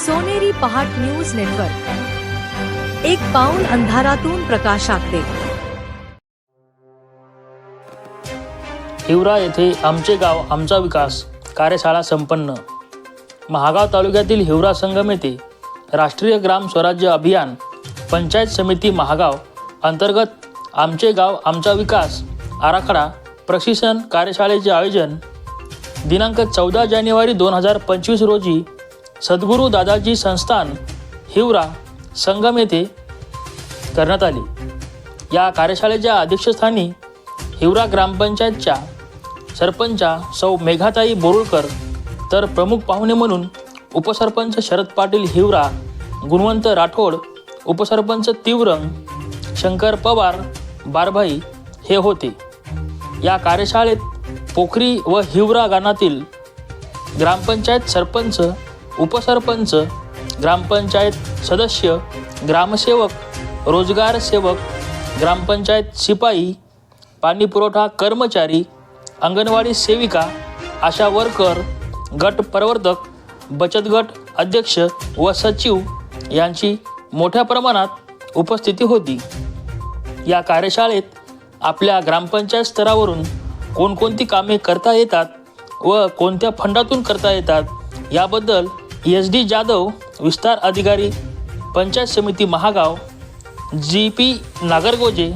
सोनेरी पहाट news network. एक पाऊल अंधारातून प्रकाशाकडे हिवरा येथे आमचे गाव आमचा विकास कार्यशाळा संपन्न. महागाव तालुक्यातील हिवरा संगम येथे राष्ट्रीय ग्राम स्वराज्य अभियान पंचायत समिती महागाव अंतर्गत आमचे गाव आमचा विकास आराखडा प्रशिक्षण कार्यशाळेचे आयोजन दिनांक चौदा जानेवारी दोन हजार पंचवीस रोजी सद्गुरू दादाजी संस्थान हिवरा संगम येथे करण्यात आली. या कार्यशाळेच्या अध्यक्षस्थानी हिवरा ग्रामपंचायतच्या सरपंचा सौ मेघाताई बोरुळकर तर प्रमुख पाहुणे म्हणून उपसरपंच शरद पाटील हिवरा गुणवंत राठोड उपसरपंच तीव्रंग शंकर पवार बारभाई हे होते. या कार्यशाळेत पोखरी व हिवरा गाणातील ग्रामपंचायत सरपंच उपसरपंच ग्रामपंचायत सदस्य ग्रामसेवक रोजगार सेवक ग्रामपंचायत शिपाई पाणीपुरवठा कर्मचारी अंगणवाडी सेविका आशा वर्कर गट प्रवर्तक बचत गट अध्यक्ष व सचिव यांची मोठ्या प्रमाणात उपस्थिती होती. या कार्यशाळेत आपल्या ग्रामपंचायत स्तरावरून कोणकोणती कामे करता येतात व कोणत्या फंडातून करता येतात याबद्दल एस डी जाधव विस्तार अधिकारी पंचायत समिती महागाव जी पी नागरगोजे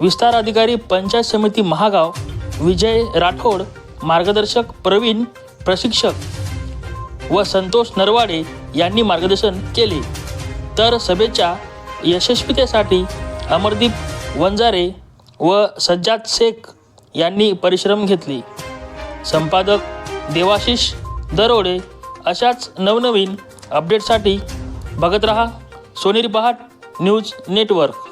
विस्तार अधिकारी पंचायत समिती महागाव विजय राठोड मार्गदर्शक प्रवीण प्रशिक्षक व संतोष नरवाडे यांनी मार्गदर्शन केले. तर सभेच्या यशस्वीतेसाठी अमरदीप वंजारे व सज्जाद शेख यांनी परिश्रम घेतले. संपादक देवाशिष दरोडे अशाच नवनवीन अपडेटसाठी बघत रहा. सोनेरी पहाट न्यूज नेटवर्क.